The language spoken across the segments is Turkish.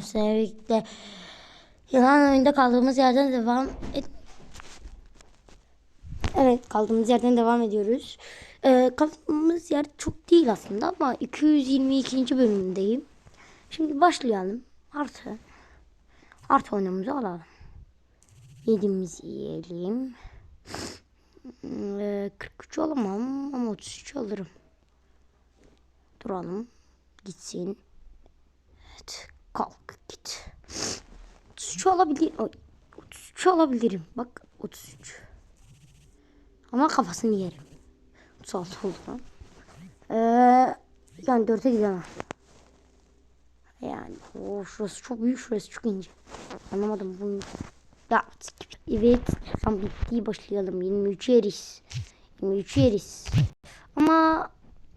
Sevgili Yılan oyunda kaldığımız yerden devam et. Evet kaldığımız yerden devam ediyoruz. Ee, kaldığımız yer çok değil aslında ama 222. bölümündeyim. Şimdi başlayalım. Artı. Artı oyunumuzu alalım. Yediğimizi yiyelim. Ee, 43 alamam ama 33 alırım. Duralım. Gitsin. Evet. Kalk git. 33 alabilir. Ay, 33 alabilirim. Bak 33. Ama kafasını yerim. 36 oldu lan. Ee, yani 4'e gidemem. Yani o şurası çok büyük şurası çok ince. Anlamadım bunu. Ya evet tam bitti başlayalım. 23 yeriz. 23 yeriz. Ama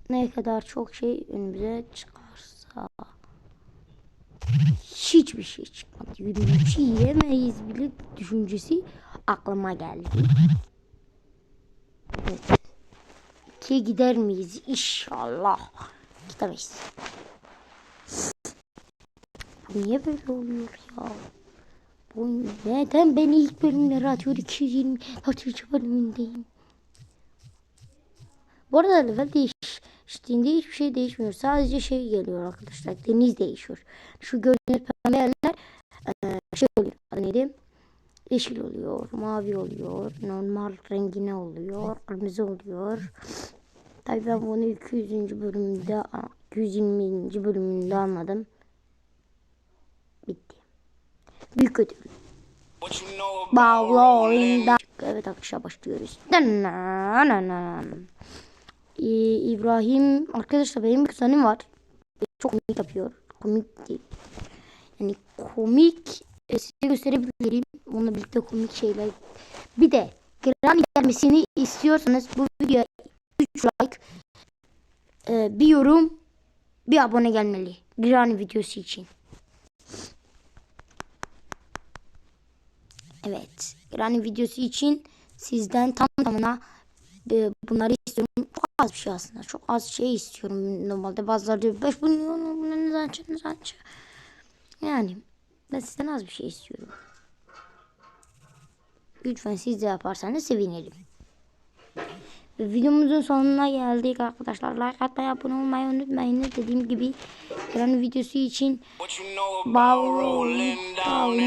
ne kadar çok şey önümüze çıkarsa hiçbir şey çıkmadı. Yürüyüşü yiyemeyiz bile düşüncesi aklıma geldi. Evet. İkiye gider miyiz? İnşallah. Gidemeyiz. Niye böyle oluyor ya? Bu neden beni ilk bölümlere atıyor? 220 kaçıncı bölümündeyim. Bu arada level değiştiğinde hiçbir şey değişmiyor. Sadece şey geliyor arkadaşlar. Deniz değişiyor. Şu gördüğünüz pembe yerler eee, şey oluyor. Neydi? Yeşil oluyor, mavi oluyor, normal rengine oluyor, kırmızı oluyor. Tabii ben bunu 200. bölümde, 220. bölümünde almadım. Bitti. Büyük ödül. Bağlı oyunda. Evet arkadaşlar başlıyoruz. Ee, İbrahim arkadaşlar benim bir kuzenim var. Çok komik yapıyor. Komik değil. Yani komik e, size gösterebilirim. Onunla birlikte komik şeyler. Bir de Granny gelmesini istiyorsanız bu videoya 3 like e, bir yorum bir abone gelmeli. Granny videosu için. Evet. Granny videosu için sizden tam tamına e, bunları istiyorum. Az bir şey aslında. Çok az şey istiyorum. Normalde bazıları diyor 5 milyon bunu neden açın neden. Yani ben sizden az bir şey istiyorum. Lütfen siz de yaparsanız sevinirim. Ve videomuzun sonuna geldik arkadaşlar. Like atmayı, abone olmayı unutmayın. Dediğim gibi Granny videosu için about Bağlı